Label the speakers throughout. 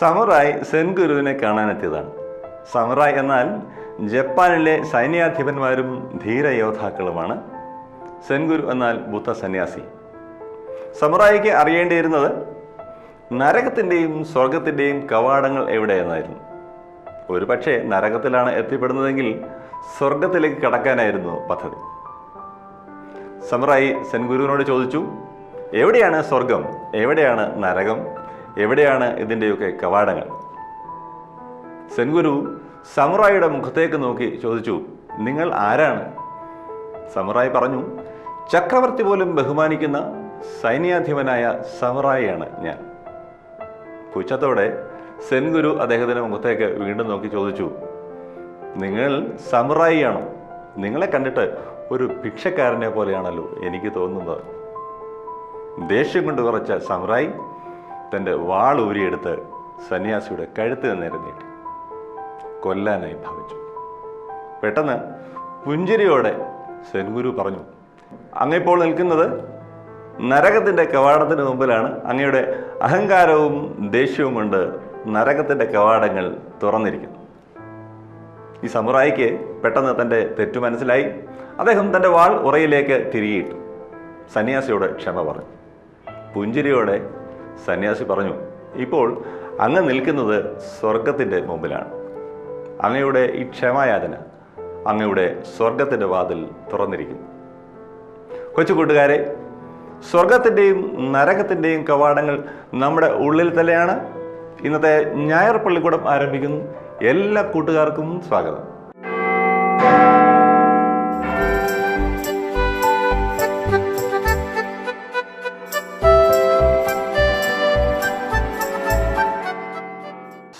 Speaker 1: Samurai സെൻഗുരുവിനെ കാണാനെത്തിയതാണ്. Samurai എന്നാൽ ജപ്പാനിലെ സൈന്യാധിപന്മാരും ധീരയോദ്ധാക്കളുമാണ് സെൻഗുരു എന്നാൽ ബുദ്ധ സന്യാസി. സമുറായിക്ക് അറിയേണ്ടിയിരുന്നത് നരകത്തിന്റെയും സ്വർഗത്തിന്റെയും കവാടങ്ങൾ എവിടെയെന്നായിരുന്നു. ഒരു പക്ഷേ നരകത്തിലാണ് എത്തിപ്പെടുന്നതെങ്കിൽ സ്വർഗത്തിലേക്ക് കടക്കാനായിരുന്നു പദ്ധതി. സമുറായി സെൻഗുരുവിനോട് ചോദിച്ചു എവിടെയാണ് സ്വർഗം എവിടെയാണ് നരകം? എവിടെയാണ് ഇതിന്റെയൊക്കെ കവാടങ്ങൾ? സെൻഗുരു സമുറായിയുടെ മുഖത്തേക്ക് നോക്കി ചോദിച്ചു നിങ്ങൾ ആരാണ്? സമുറായി പറഞ്ഞു ചക്രവർത്തി പോലും ബഹുമാനിക്കുന്ന സൈന്യാധിപനായ സമുറായിയാണ് ഞാൻ. പുച്ഛത്തോടെ സെൻഗുരു അദ്ദേഹത്തിന്റെ മുഖത്തേക്ക് വീണ്ടും നോക്കി ചോദിച്ചു നിങ്ങൾ സമുറായിയാണോ? നിങ്ങളെ കണ്ടിട്ട് ഒരു ഭിക്ഷക്കാരനെ പോലെയാണല്ലോ എനിക്ക് തോന്നുന്നത്. ദേഷ്യം കൊണ്ട് കുറച്ച സമുറായി തന്റെ വാൾ ഊരിയെടുത്ത് സന്യാസിയുടെ കഴുത്തിന് നേരെ നീട്ടി. കൊല്ലാനായി ഭാവിച്ചു. പെട്ടെന്ന് പുഞ്ചിരിയോടെ സെൻഗുരു പറഞ്ഞു അങ്ങിപ്പോൾ നിൽക്കുന്നത് നരകത്തിന്റെ കവാടത്തിന് മുമ്പിലാണ്. അങ്ങയുടെ അഹങ്കാരവും ദേഷ്യവും കൊണ്ട് നരകത്തിന്റെ കവാടങ്ങൾ തുറന്നിരിക്കുന്നു. ഈ സമുറായിക്ക് പെട്ടെന്ന് തന്റെ തെറ്റു മനസ്സിലായി. അദ്ദേഹം തന്റെ വാൾ ഉറയിലേക്ക് തിരിയിട്ടു സന്യാസിയോട് ക്ഷമ പറഞ്ഞു. പുഞ്ചിരിയോടെ സന്യാസി പറഞ്ഞു ഇപ്പോൾ അങ്ങ് നിൽക്കുന്നത് സ്വർഗത്തിന്റെ മുമ്പിലാണ്. അങ്ങയുടെ ഈ ക്ഷമായാതന അങ്ങയുടെ സ്വർഗത്തിന്റെ വാതിൽ തുറന്നിരിക്കുന്നു. കൊച്ചു കൂട്ടുകാരെ സ്വർഗത്തിന്റെയും നരകത്തിന്റെയും കവാടങ്ങൾ നമ്മുടെ ഉള്ളിൽ തന്നെയാണ്. ഇന്നത്തെ ഞായർ പള്ളിക്കൂടം ആരംഭിക്കുന്നു. എല്ലാ കൂട്ടുകാർക്കും സ്വാഗതം.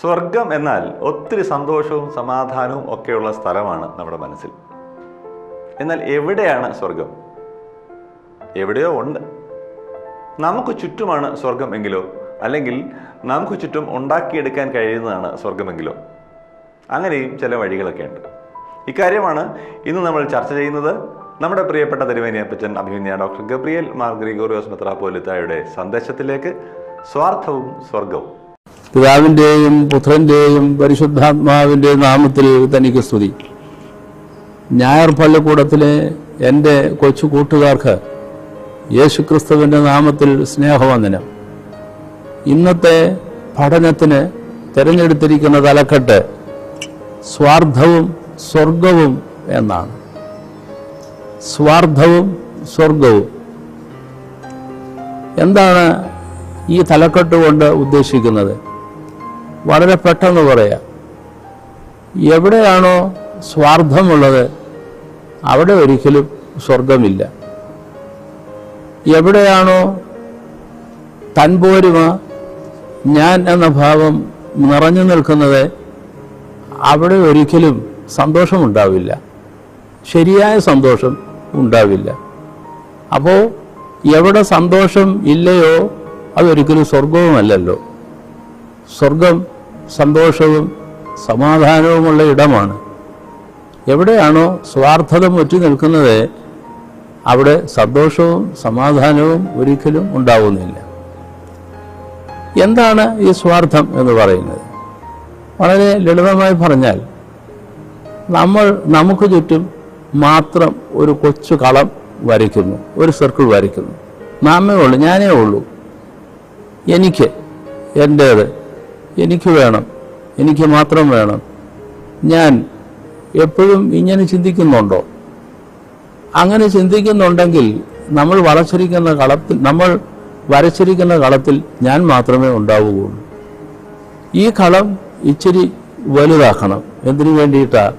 Speaker 1: സ്വർഗം എന്നാൽ ഒത്തിരി സന്തോഷവും സമാധാനവും ഒക്കെയുള്ള സ്ഥലമാണ് നമ്മുടെ മനസ്സിൽ. എന്നാൽ എവിടെയാണ് സ്വർഗം? എവിടെയോ ഉണ്ട്. നമുക്ക് ചുറ്റുമാണ് സ്വർഗം എങ്കിലോ? അല്ലെങ്കിൽ നമുക്ക് ചുറ്റും ഉണ്ടാക്കിയെടുക്കാൻ കഴിയുന്നതാണ് സ്വർഗമെങ്കിലോ അങ്ങനെയും ചില വഴികളൊക്കെ ഉണ്ട്. ഇക്കാര്യമാണ് ഇന്ന് നമ്മൾ ചർച്ച ചെയ്യുന്നത്. നമ്മുടെ പ്രിയപ്പെട്ട തിരുവേനിയപ്പച്ചൻ അഭിമന്യ ഡോക്ടർ ഗബ്രിയൽ മാർ ഗ്രിഗോറിയോസ് മെത്രാപോലിത്തായുടെ സന്ദേശത്തിലേക്ക്. സ്വാർത്ഥവും സ്വർഗവും.
Speaker 2: പിതാവിന്റെയും പുത്രന്റെയും പരിശുദ്ധാത്മാവിന്റെയും നാമത്തിൽ തനിക്ക് സ്തുതി. ഞായർ പള്ളിക്കൂടത്തിലെ എന്റെ കൊച്ചു കൂട്ടുകാർക്ക് യേശുക്രിസ്തുവിന്റെ നാമത്തിൽ സ്നേഹവന്ദനം. ഇന്നത്തെ പഠനത്തിന് തിരഞ്ഞെടുത്തിരിക്കുന്ന തലക്കെട്ട് സ്വാർത്ഥവും സ്വർഗവും എന്നാണ്. സ്വാർത്ഥവും സ്വർഗവും. എന്താണ് ഈ തലക്കെട്ട് കൊണ്ട് ഉദ്ദേശിക്കുന്നത്? വളരെ പെട്ടെന്ന് പറയാം. എവിടെയാണോ സ്വാർത്ഥമുള്ളത് അവിടെ ഒരിക്കലും സ്വർഗമില്ല എവിടെയാണോ തൻപോരുമ ഞാൻ എന്ന ഭാവം നിറഞ്ഞു നിൽക്കുന്നത് അവിടെ ഒരിക്കലും സന്തോഷമുണ്ടാവില്ല. ശരിയായ സന്തോഷം ഉണ്ടാവില്ല. അപ്പോൾ എവിടെ സന്തോഷം ഇല്ലയോ അതൊരിക്കലും സ്വർഗവുമല്ലല്ലോ സ്വർഗം സന്തോഷവും സമാധാനവുമുള്ള ഇടമാണ്. എവിടെയാണോ സ്വാർത്ഥത മുറ്റി നിൽക്കുന്നത് അവിടെ സന്തോഷവും സമാധാനവും ഒരിക്കലും ഉണ്ടാവുന്നില്ല. എന്താണ് ഈ സ്വാർത്ഥം എന്ന് പറയുന്നത്? വളരെ ലളിതമായി പറഞ്ഞാൽ നമ്മൾ നമുക്ക് ചുറ്റും മാത്രം ഒരു കൊച്ചു കളം വരയ്ക്കുന്നു ഒരു സർക്കിൾ വരയ്ക്കുന്നു. നാമേ ഉള്ളൂ ഞാനേ ഉള്ളൂ. എനിക്ക് എന്റേത് എനിക്ക് വേണം. എനിക്ക് മാത്രം വേണം. ഞാൻ എപ്പോഴും ഇങ്ങനെ ചിന്തിക്കുന്നുണ്ടോ? അങ്ങനെ ചിന്തിക്കുന്നുണ്ടെങ്കിൽ നമ്മൾ വളച്ചിരിക്കുന്ന കളത്തിൽ നമ്മൾ വരച്ചിരിക്കുന്ന കളത്തിൽ ഞാൻ മാത്രമേ ഉണ്ടാവുകയുള്ളൂ. ഈ കളം ഇച്ചിരി വലുതാക്കണം. എന്തിനു വേണ്ടിയിട്ടാ?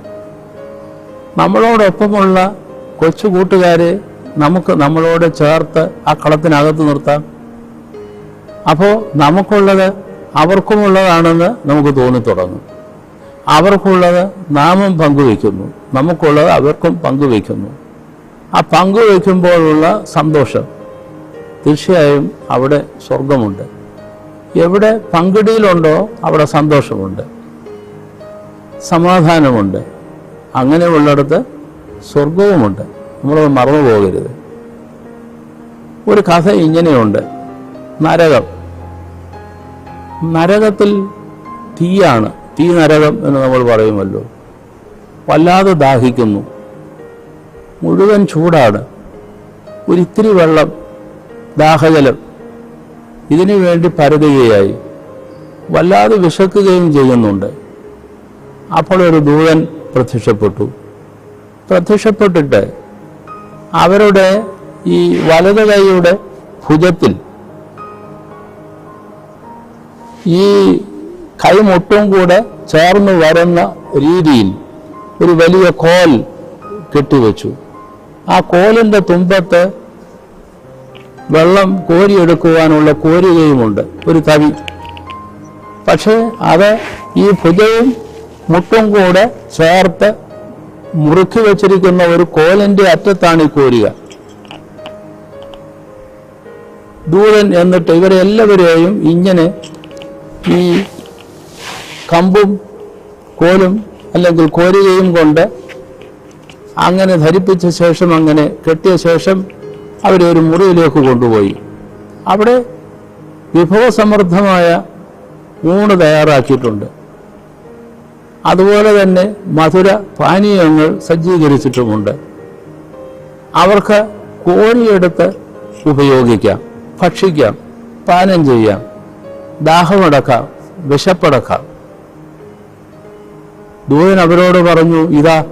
Speaker 2: നമ്മളോടൊപ്പമുള്ള കൊച്ചു കൂട്ടുകാരെ നമുക്ക് നമ്മളോട് ചേർത്ത് ആ കളത്തിനകത്ത് നിർത്താം. അപ്പോൾ നമുക്കുള്ളത് അവർക്കുമുള്ളതാണെന്ന് നമുക്ക് തോന്നിത്തുടങ്ങും. അവർക്കുള്ളത് നാമും പങ്കുവയ്ക്കുന്നു. നമുക്കുള്ളത് അവർക്കും പങ്കുവയ്ക്കുന്നു. ആ പങ്കുവയ്ക്കുമ്പോഴുള്ള സന്തോഷം തീർച്ചയായും അവിടെ സ്വർഗമുണ്ട് എവിടെ പങ്കിടിയിലുണ്ടോ അവിടെ സന്തോഷമുണ്ട്. സമാധാനമുണ്ട്. അങ്ങനെയുള്ളിടത്ത് സ്വർഗവുമുണ്ട് നമ്മളത് മറന്നു പോകരുത് ഒരു കഥ ഇങ്ങനെയുണ്ട്. നരകം. നരകത്തിൽ തീയാണ് തീ നരകം എന്ന് നമ്മൾ പറയുമല്ലോ. വല്ലാതെ ദാഹിക്കുന്നു. മുഴുവൻ ചൂടാണ്. ഒരിത്തിരി വെള്ളം ദാഹജലം ഇതിനു വേണ്ടി പരതുകയായി. വല്ലാതെ വിശക്കുകയും ചെയ്യുന്നുണ്ട്. അപ്പോൾ ഒരു ദൂതൻ പ്രത്യക്ഷപ്പെട്ടു. പ്രത്യക്ഷപ്പെട്ടിട്ട് അവരുടെ ഈ വലതു കൈയുടെ ഭുജത്തിൽ ഈ കൈമൊട്ടും കൂടെ ചേർന്ന് വരുന്ന രീതിയിൽ ഒരു വലിയ കോൽ കെട്ടിവെച്ചു. ആ കോലിന്റെ തുമ്പത്ത് വെള്ളം കോരിയെടുക്കുവാനുള്ള കോരുകയുമുണ്ട് ഒരു തവി പക്ഷേ അത് ഈ ഭുജവും മുട്ടും കൂടെ ചേർത്ത് മുറുക്കി വെച്ചിരിക്കുന്ന ഒരു കോലിന്റെ അറ്റത്താണ് ഈ കോരുക. ദൂതൻ എന്നിട്ട് ഇവരെ എല്ലാവരെയും ഇങ്ങനെ ഈ കമ്പും കോലും അല്ലെങ്കിൽ കോരുകയും കൊണ്ട് അങ്ങനെ ധരിപ്പിച്ച ശേഷം അങ്ങനെ കെട്ടിയ ശേഷം അവരെ ഒരു മുറിയിലേക്ക് കൊണ്ടുപോയി. അവിടെ വിഭവസമൃദ്ധമായ ഊണ് തയ്യാറാക്കിയിട്ടുണ്ട്. അതുപോലെ തന്നെ മധുര പാനീയങ്ങൾ സജ്ജീകരിച്ചിട്ടുമുണ്ട്. അവർക്ക് കോഴിയെടുത്ത് ഉപയോഗിക്കാം ഭക്ഷിക്കാം പാനം ചെയ്യാം. ദാഹമടക്കാം വിശപ്പടക്കാം. ദൂതൻ അവരോട് പറഞ്ഞു ഇതാ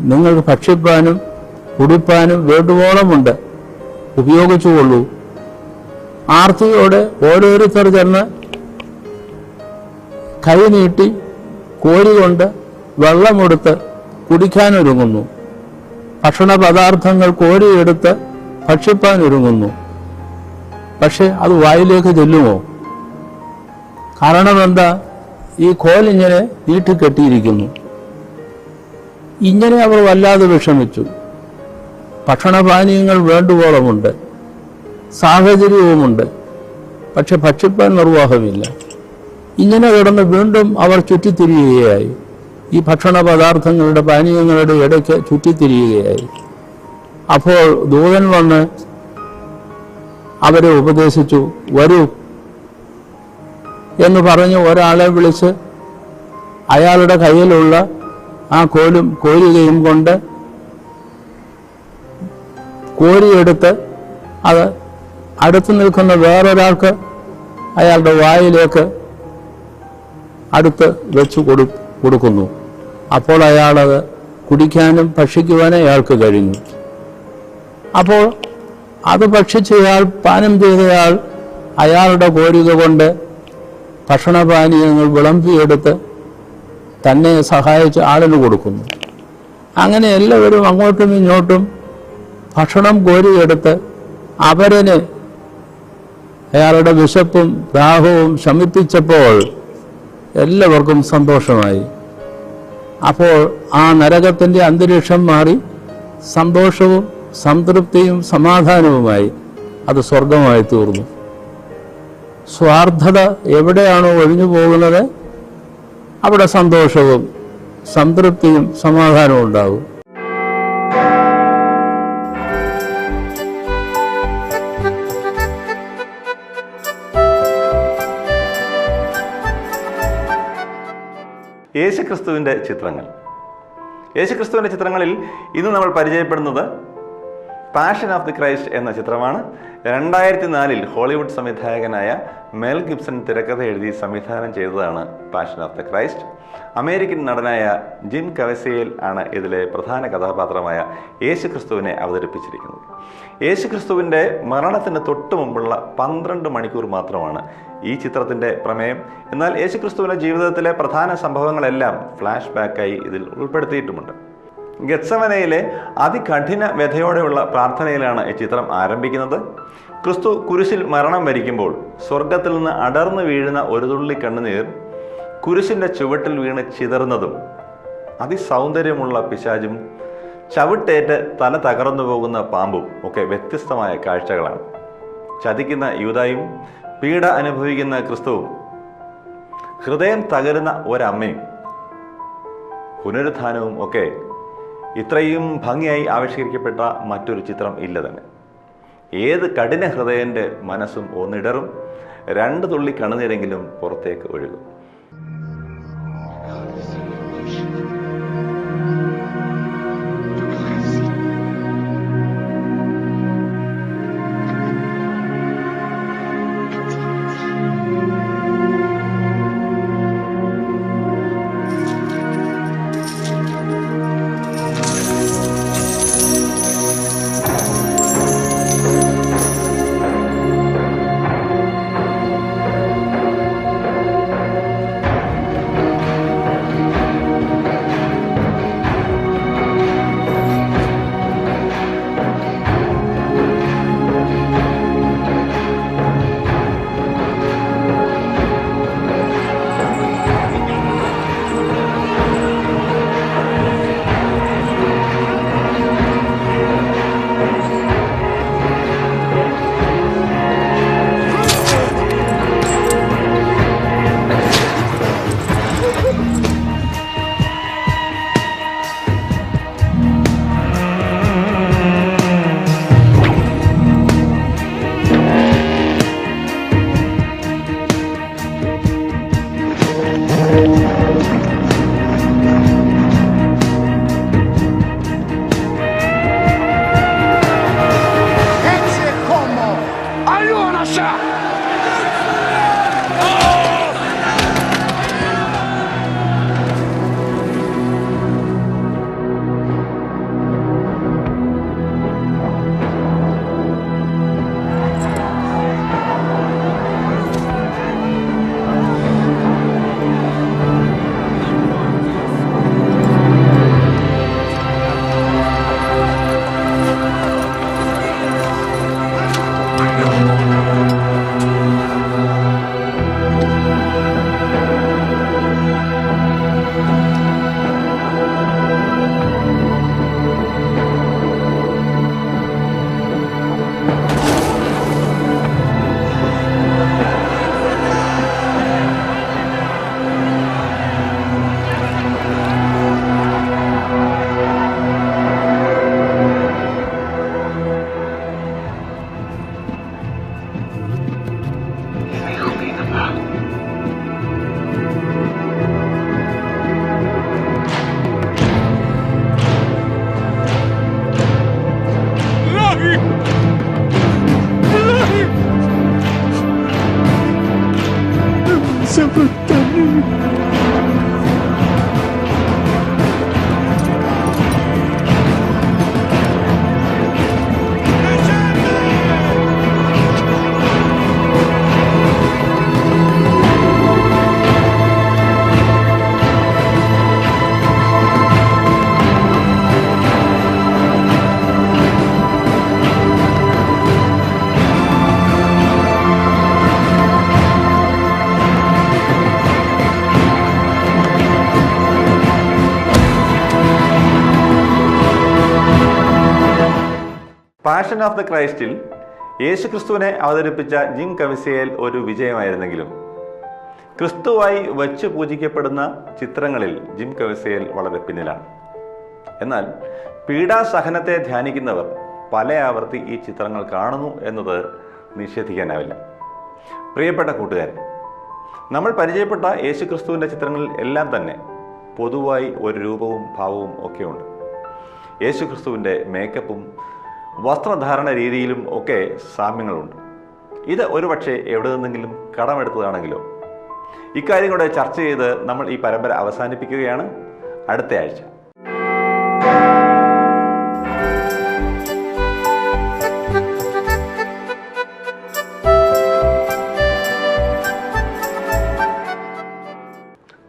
Speaker 2: നിങ്ങൾക്ക് ഭക്ഷിപ്പാനും കുടിപ്പാനും വേണ്ടുവോളമുണ്ട്. ഉപയോഗിച്ചുകൊള്ളൂ. ആർത്തിയോടെ ഓരോരുത്തർ ചെന്ന് കൈ നീട്ടി കോരി കൊണ്ട് വെള്ളമെടുത്ത് കുടിക്കാനൊരുങ്ങുന്നു. ഭക്ഷണ പദാർത്ഥങ്ങൾ കോരിയെടുത്ത് ഭക്ഷിപ്പാനൊരുങ്ങുന്നു. പക്ഷെ അത് വായിലേക്ക് ചെല്ലുമോ? കാരണം എന്താ? ഈ കോലിങ്ങനെ വീട്ടിൽ കെട്ടിയിരിക്കുന്നു. ഇങ്ങനെ അവർ വല്ലാതെ വിഷമിച്ചു. ഭക്ഷണപാനീയങ്ങൾ വേണ്ടുവോളമുണ്ട്. സാഹചര്യവുമുണ്ട്. പക്ഷെ ഭക്ഷിപ്പാൻ നിർവാഹമില്ല. ഇങ്ങനെ കിടന്ന് വീണ്ടും അവർ ചുറ്റിത്തിരിയുകയായി. ഈ ഭക്ഷണ പദാർത്ഥങ്ങളുടെ പാനീയങ്ങളുടെ ഇടയ്ക്ക് ചുറ്റിത്തിരിയുകയായി. അപ്പോൾ ദൂതൻ വന്ന് അവരെ ഉപദേശിച്ചു വരൂ എന്ന് പറഞ്ഞ് ഒരാളെ വിളിച്ച് അയാളുടെ കയ്യിലുള്ള ആ കോലും കോരുകയും കൊണ്ട് കോരിയെടുത്ത് അത് അടുത്ത് നിൽക്കുന്ന വേറൊരാൾക്ക് അയാളുടെ വായിലേക്ക് അടുത്ത് വെച്ച് കൊടു കൊടുക്കുന്നു. അപ്പോൾ അയാളത് കുടിക്കാനും ഭക്ഷിക്കുവാനും അയാൾക്ക് കഴിഞ്ഞു. അപ്പോൾ അത് ഭക്ഷിച്ചയാൾ പാനം ചെയ്തയാൾ അയാളുടെ കോരിക കൊണ്ട് ഭക്ഷണപാനീയങ്ങൾ വിളമ്പിയെടുത്ത് തന്നെ സഹായിച്ച് ആളിന് കൊടുക്കുന്നു. അങ്ങനെ എല്ലാവരും അങ്ങോട്ടും ഇങ്ങോട്ടും ഭക്ഷണം കോരിയെടുത്ത് അവരന് അയാളുടെ വിശപ്പും ദാഹവും ശമിപ്പിച്ചപ്പോൾ എല്ലാവർക്കും സന്തോഷമായി. അപ്പോൾ ആ നരകത്തിന്റെ അന്തരീക്ഷം മാറി സന്തോഷവും സംതൃപ്തിയും സമാധാനവുമായി അത് സ്വർഗമായി തീർന്നു. സ്വാർത്ഥത എവിടെയാണോ ഒഴിഞ്ഞു പോകുന്നത് അവിടെ സന്തോഷവും സംതൃപ്തിയും സമാധാനവും ഉണ്ടാകും.
Speaker 1: യേശുക്രിസ്തുവിന്റെ ചിത്രങ്ങൾ. യേശുക്രിസ്തുവിന്റെ ചിത്രങ്ങളിൽ ഇന്ന് നമ്മൾ പരിചയപ്പെടുന്നത് പാഷൻ ഓഫ് ദി ക്രൈസ്റ്റ് എന്ന ചിത്രമാണ്. രണ്ടായിരത്തി നാലിൽ ഹോളിവുഡ് സംവിധായകനായ മെൽ ഗിബ്സൺ തിരക്കഥ എഴുതി സംവിധാനം ചെയ്തതാണ് Passion of the Christ American നടനായ Jim Caviezel ആണ് ഇതിലെ പ്രധാന കഥാപാത്രമായ യേശു ക്രിസ്തുവിനെ അവതരിപ്പിച്ചിരിക്കുന്നത്. യേശു ക്രിസ്തുവിന്റെ മരണത്തിന് തൊട്ട് മുമ്പുള്ള പന്ത്രണ്ട് മണിക്കൂർ മാത്രമാണ് ഈ ചിത്രത്തിന്റെ പ്രമേയം. എന്നാൽ യേശു ക്രിസ്തുവിന്റെ ജീവിതത്തിലെ പ്രധാന സംഭവങ്ങളെല്ലാം ഫ്ലാഷ് ബാക്കായി ഇതിൽ ഉൾപ്പെടുത്തിയിട്ടുമുണ്ട്. ഗത്സമനയിലെ അതികഠിന വ്യഥയോടെയുള്ള പ്രാർത്ഥനയിലാണ് ഈ ചിത്രം ആരംഭിക്കുന്നത്. ക്രിസ്തു കുരിശിൽ മരണം വരിക്കുമ്പോൾ സ്വർഗത്തിൽ നിന്ന് അടർന്നു വീഴുന്ന ഒരു തുള്ളി കണ്ണുനീർ കുരിശിന്റെ ചുവട്ടിൽ വീണ് ചിതറുന്നതും അതിസൗന്ദര്യമുള്ള പിശാചും ചവിട്ടേറ്റ് തല തകർന്നു പോകുന്ന പാമ്പും ഒക്കെ വ്യത്യസ്തമായ കാഴ്ചകളാണ്. ചതിക്കുന്ന യൂതായും പീഡ അനുഭവിക്കുന്ന ക്രിസ്തുവും ഹൃദയം തകരുന്ന ഒരമ്മയും പുനരുത്ഥാനവും ഒക്കെ ഇത്രയും ഭംഗിയായി ആവിഷ്കരിക്കപ്പെട്ട മറ്റൊരു ചിത്രം ഇല്ല തന്നെ ഏത് കഠിന ഹൃദയന്റെ മനസ്സും ഒന്നിടറും രണ്ട് തുള്ളി കണ്ണുനീരെങ്കിലും പുറത്തേക്ക് ഒഴുകും. പാഷൻ ഓഫ് ദ ക്രൈസ്റ്റിൽ യേശുക്രിസ്തുവിനെ അവതരിപ്പിച്ച ജിം കവിസയേൽ ഒരു വിജയമായിരുന്നെങ്കിലും. ക്രിസ്തുവായി വച്ച് പൂജിക്കപ്പെടുന്ന ചിത്രങ്ങളിൽ ജിം കവിസയേൽ വളരെ പിന്നിലാണ്. എന്നാൽ പീഡാസഹനത്തെ ധ്യാനിക്കുന്നവർ പല ആവർത്തി ഈ ചിത്രങ്ങൾ കാണുന്നു എന്നത് നിഷേധിക്കാനാവില്ല. പ്രിയപ്പെട്ട കൂട്ടുകാരെ നമ്മൾ പരിചയപ്പെട്ട യേശുക്രിസ്തുവിന്റെ ചിത്രങ്ങളിൽ എല്ലാം തന്നെ പൊതുവായി ഒരു രൂപവും ഭാവവും ഒക്കെയുണ്ട്. യേശുക്രിസ്തുവിന്റെ മേക്കപ്പും വസ്ത്രധാരണ രീതിയിലും ഒക്കെ സാമ്യങ്ങളുണ്ട്. ഇത് ഒരുപക്ഷെ എവിടെ നിന്നെങ്കിലും കടമെടുത്തതാണെങ്കിലോ? ഇക്കാര്യം കൂടെ ചർച്ച ചെയ്ത് നമ്മൾ ഈ പരമ്പര അവസാനിപ്പിക്കുകയാണ്. അടുത്ത ആഴ്ച.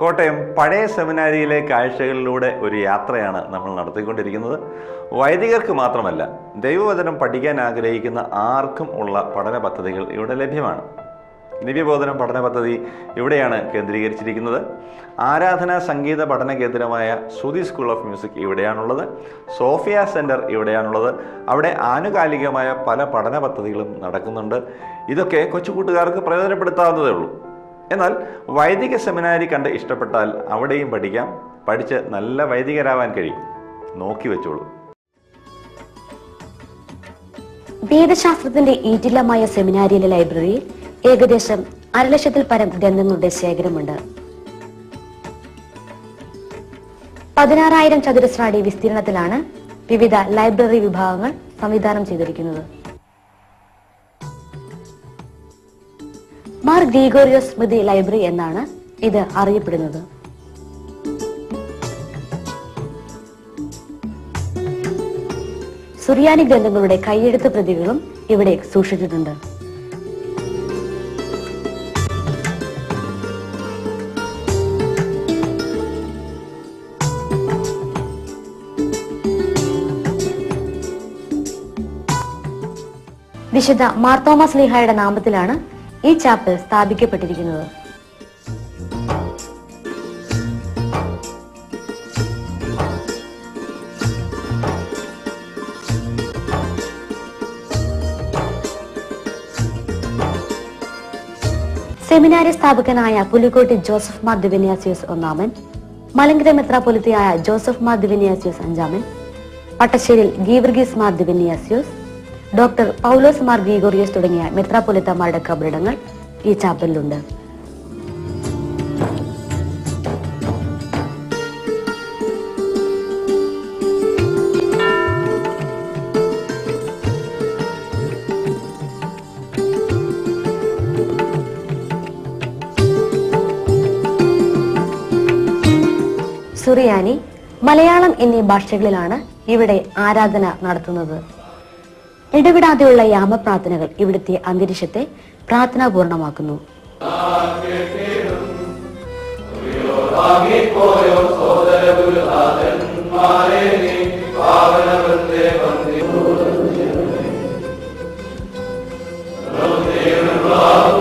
Speaker 1: കോട്ടയം പഴയ സെമിനാരിയിലെ കാഴ്ചകളിലൂടെ ഒരു യാത്രയാണ് നമ്മൾ നടത്തിക്കൊണ്ടിരിക്കുന്നത്. വൈദികർക്ക് മാത്രമല്ല ദൈവവചനം പഠിക്കാൻ ആഗ്രഹിക്കുന്ന ആർക്കും ഉള്ള പഠന പദ്ധതികൾ ഇവിടെ ലഭ്യമാണ്. ദിവ്യബോധനം പഠന പദ്ധതി ഇവിടെയാണ് കേന്ദ്രീകരിച്ചിരിക്കുന്നത്. ആരാധന സംഗീത പഠന കേന്ദ്രമായ സുതി സ്കൂൾ ഓഫ് മ്യൂസിക് ഇവിടെയാണുള്ളത്. സോഫിയ സെന്റർ ഇവിടെയാണുള്ളത്. അവിടെ ആനുകാലികമായ പല പഠന പദ്ധതികളും നടക്കുന്നുണ്ട്. ഇതൊക്കെ കൊച്ചു കൂട്ടുകാർക്ക് പ്രയോജനപ്പെടുത്താവുന്നതേ ഉള്ളൂ. എന്നാൽ വൈദിക സെമിനാരി കണ്ട് ഇഷ്ടപ്പെട്ടാൽ അവിടെയും പഠിക്കാം. പഠിച്ച് നല്ല വൈദികരാവാൻ കഴിയും. നോക്കി വെച്ചോളൂ.
Speaker 3: വേദശാസ്ത്രത്തിന്റെ ഈറ്റില്ലമായ സെമിനാരിയിലെ ലൈബ്രറിയിൽ ഏകദേശം അരലക്ഷത്തിൽ പരം ഗ്രന്ഥങ്ങളുടെ ശേഖരമുണ്ട്. പതിനാറായിരം ചതുരശ്രാടി വിസ്തീർണത്തിലാണ് വിവിധ ലൈബ്രറി വിഭാഗങ്ങൾ സംവിധാനം ചെയ്തിരിക്കുന്നത്. മാർ ഗ്രീഗോറിയോ സ്മൃതി ലൈബ്രറി എന്നാണ് ഇത് അറിയപ്പെടുന്നത്. സുറിയാനി ഗ്രന്ഥങ്ങളുടെ കൈയെഴുത്ത് പ്രതികളും ഇവിടെ സൂക്ഷിച്ചിട്ടുണ്ട്. വിശുദ്ധ മാർത്തോമാസ് ലിഹായുടെ നാമത്തിലാണ് ഈ ചാപ്പൽ സ്ഥാപിക്കപ്പെട്ടിരിക്കുന്നത്. സെമിനാരി സ്ഥാപകനായ പുലിക്കോട്ടി ജോസഫ് മാർ ദിവന്യാസിയോസ് ഒന്നാമൻ മലങ്കര മെത്രാപൊലിത്തയായ Joseph Mar Dionysius അഞ്ചാമൻ Pattasseril Geevarghese Mar Dionysius doctor Paulose Mar Gregorios തുടങ്ങിയ മെത്രാപൊലിത്തമാരുടെ കബറിടങ്ങൾ ഈ ചാപ്പലിലുണ്ട്. സുറിയാനി മലയാളം എന്നീ ഭാഷകളിലാണ് ഇവിടെ ആരാധന നടത്തുന്നത്. ഇടവിടാതെയുള്ള യാമപ്രാർത്ഥനകൾ ഇവിടുത്തെ അന്തരീക്ഷത്തെ പ്രാർത്ഥനാപൂർണമാക്കുന്നു. ഓത്രോസ്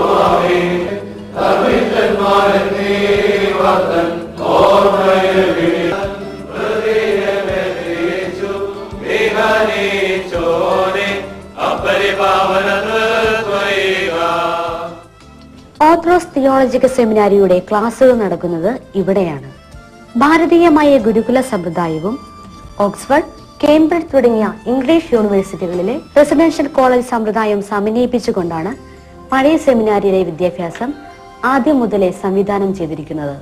Speaker 3: തിയോളജിക്കൽ സെമിനാരിയുടെ ക്ലാസ്സുകൾ നടക്കുന്നത് ഇവിടെയാണ്. ഭാരതീയമായ ഗുരുകുല സമ്പ്രദായവും ഓക്സ്ഫോർഡ് കേംബ്രിഡ്ജ് തുടങ്ങിയ ഇംഗ്ലീഷ് യൂണിവേഴ്സിറ്റികളിലെ റെസിഡൻഷ്യൽ കോളേജ് സമ്പ്രദായം സമന്വയിപ്പിച്ചുകൊണ്ടാണ് പഴയ സെമിനാരിയിലെ വിദ്യാഭ്യാസം ആദ്യം മുതലേ സംവിധാനം ചെയ്തിരിക്കുന്നത്.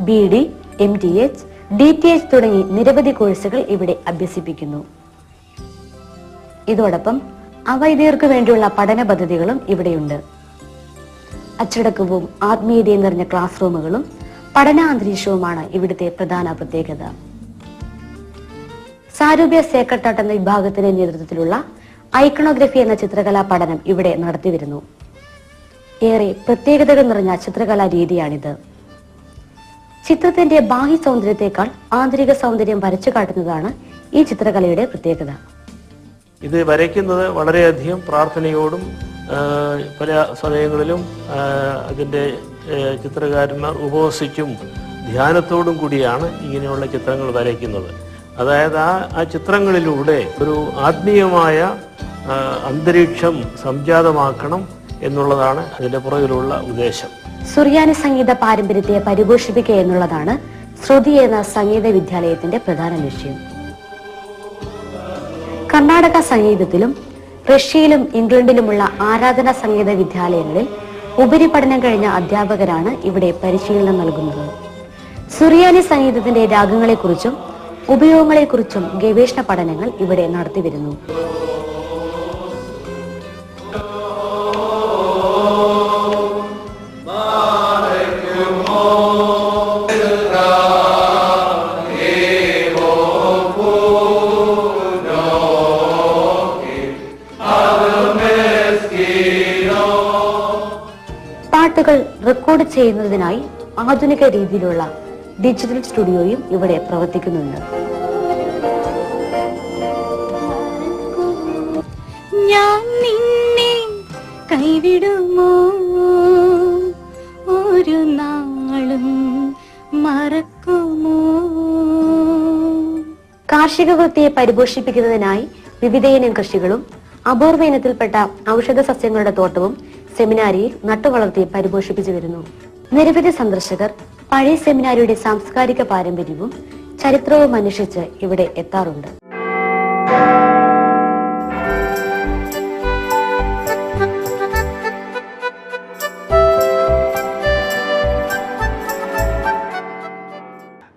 Speaker 3: B D M T H D T H തുടങ്ങി നിരവധി കോഴ്സുകൾ ഇവിടെ അഭ്യസിപ്പിക്കുന്നു. ഇതോടൊപ്പം അവൈദികർക്ക് വേണ്ടിയുള്ള പഠന പദ്ധതികളും ഇവിടെയുണ്ട്. അച്ചടക്കവും ആത്മീയതയും നിറഞ്ഞ ക്ലാസ് റൂമുകളും പഠനാന്തരീക്ഷവുമാണ് ഇവിടുത്തെ പ്രധാന പ്രത്യേകത. സാരൂപ്യ സേക്രട്ടാട്ട് എന്ന വിഭാഗത്തിന്റെ നേതൃത്വത്തിലുള്ള ഐക്കണോഗ്രഫി എന്ന ചിത്രകലാ പഠനം ഇവിടെ നടത്തിവരുന്നു. ഏറെ പ്രത്യേകതകൾ നിറഞ്ഞ ചിത്രകലാ രീതിയാണിത്. ചിത്രത്തിന്റെ ബാഹ്യ സൗന്ദര്യത്തെക്കാൾ ആന്തരിക സൗന്ദര്യം വരച്ചു കാട്ടുന്നതാണ് ഈ ചിത്രകലയുടെ പ്രത്യേകത.
Speaker 4: ഇത് വരയ്ക്കുന്നത് വളരെയധികം പ്രാർത്ഥനയോടും പല സമയങ്ങളിലും അതിന്റെ ചിത്രകാരന്മാർ ഉപവസിച്ചും ധ്യാനത്തോടും കൂടിയാണ് ഇങ്ങനെയുള്ള ചിത്രങ്ങൾ വരയ്ക്കുന്നത്. അതായത് ആ ആ ചിത്രങ്ങളിലൂടെ ഒരു ആത്മീയമായ അന്തരീക്ഷം സംജാതമാക്കണം എന്നുള്ളതാണ് അതിന്റെ പുറകിലുള്ള ഉദ്ദേശം.
Speaker 3: സുറിയാനി സംഗീത പാരമ്പര്യത്തെ പരിപോഷിപ്പിക്കുക എന്നുള്ളതാണ് ശ്രുതി എന്ന സംഗീത വിദ്യാലയത്തിന്റെ പ്രധാന ലക്ഷ്യം. കർണാടക സംഗീതത്തിലും റഷ്യയിലും ഇംഗ്ലണ്ടിലുമുള്ള ആരാധന സംഗീത വിദ്യാലയങ്ങളിൽ ഉപരിപഠനം കഴിഞ്ഞ അധ്യാപകരാണ് ഇവിടെ പരിശീലനം നൽകുന്നത്. സുറിയാനി സംഗീതത്തിന്റെ രാഗങ്ങളെക്കുറിച്ചും ഉപയോഗങ്ങളെക്കുറിച്ചും ഗവേഷണ പഠനങ്ങൾ ഇവിടെ നടത്തിവരുന്നു. ചെയ്യുന്നതിനായി ആധുനിക രീതിയിലുള്ള ഡിജിറ്റൽ സ്റ്റുഡിയോയും ഇവിടെ പ്രവർത്തിക്കുന്നുണ്ട്.
Speaker 5: ഞാൻ നിന്നെ കൈവിടുമോ? ഒരു നാളും മറക്കുമോ?
Speaker 3: കാർഷിക വൃത്തിയെ പരിപോഷിപ്പിക്കുന്നതിനായി വിവിധയിനം കൃഷികളും അപൂർവ ഇനത്തിൽപ്പെട്ട ഔഷധ സസ്യങ്ങളുടെ തോട്ടവും സെമിനാരിയിൽ നട്ടുവളർത്തി പരിപോഷിപ്പിച്ചു വരുന്നു. നിരവധി സന്ദർശകർ പഴയ സെമിനാരിയുടെ സാംസ്കാരിക പാരമ്പര്യവും ചരിത്രവും അന്വേഷിച്ച് ഇവിടെ എത്താറുണ്ട്.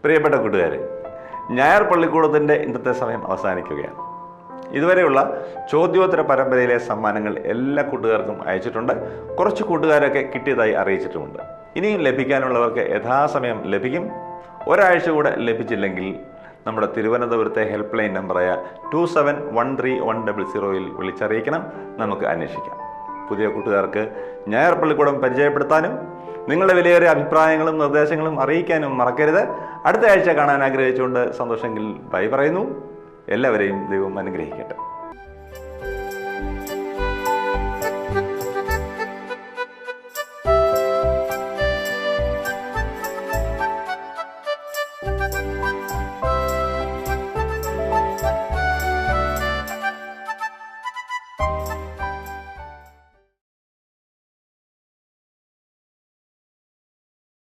Speaker 1: പ്രിയപ്പെട്ട കൂട്ടുകാരെ ഞായർ പള്ളിക്കൂടത്തിന്റെ ഇന്നത്തെ സമയം അവസാനിക്കുകയാണ്. ഇതുവരെയുള്ള ചോദ്യോത്തര പരമ്പരയിലെ സമ്മാനങ്ങൾ എല്ലാ കൂട്ടുകാർക്കും അയച്ചിട്ടുണ്ട്. കുറച്ച് കൂട്ടുകാരൊക്കെ കിട്ടിയതായി അറിയിച്ചിട്ടുമുണ്ട്. ഇനിയും ലഭിക്കാനുള്ളവർക്ക് യഥാസമയം ലഭിക്കും. ഒരാഴ്ച കൂടെ ലഭിച്ചില്ലെങ്കിൽ നമ്മുടെ തിരുവനന്തപുരത്തെ ഹെൽപ്പ് ലൈൻ നമ്പറായ two seven one three one double സീറോയിൽ വിളിച്ചറിയിക്കണം. നമുക്ക് അന്വേഷിക്കാം. പുതിയ കൂട്ടുകാർക്ക് ഞായർ പള്ളിക്കൂടം പരിചയപ്പെടുത്താനും നിങ്ങളുടെ വിലയേറിയ അഭിപ്രായങ്ങളും നിർദ്ദേശങ്ങളും അറിയിക്കാനും മറക്കരുത്. അടുത്ത ആഴ്ച കാണാൻ ആഗ്രഹിച്ചുകൊണ്ട് സന്തോഷമെങ്കിൽ ബൈ പറയുന്നു. എല്ലാവരെയും ദൈവം അനുഗ്രഹിക്കട്ടെ.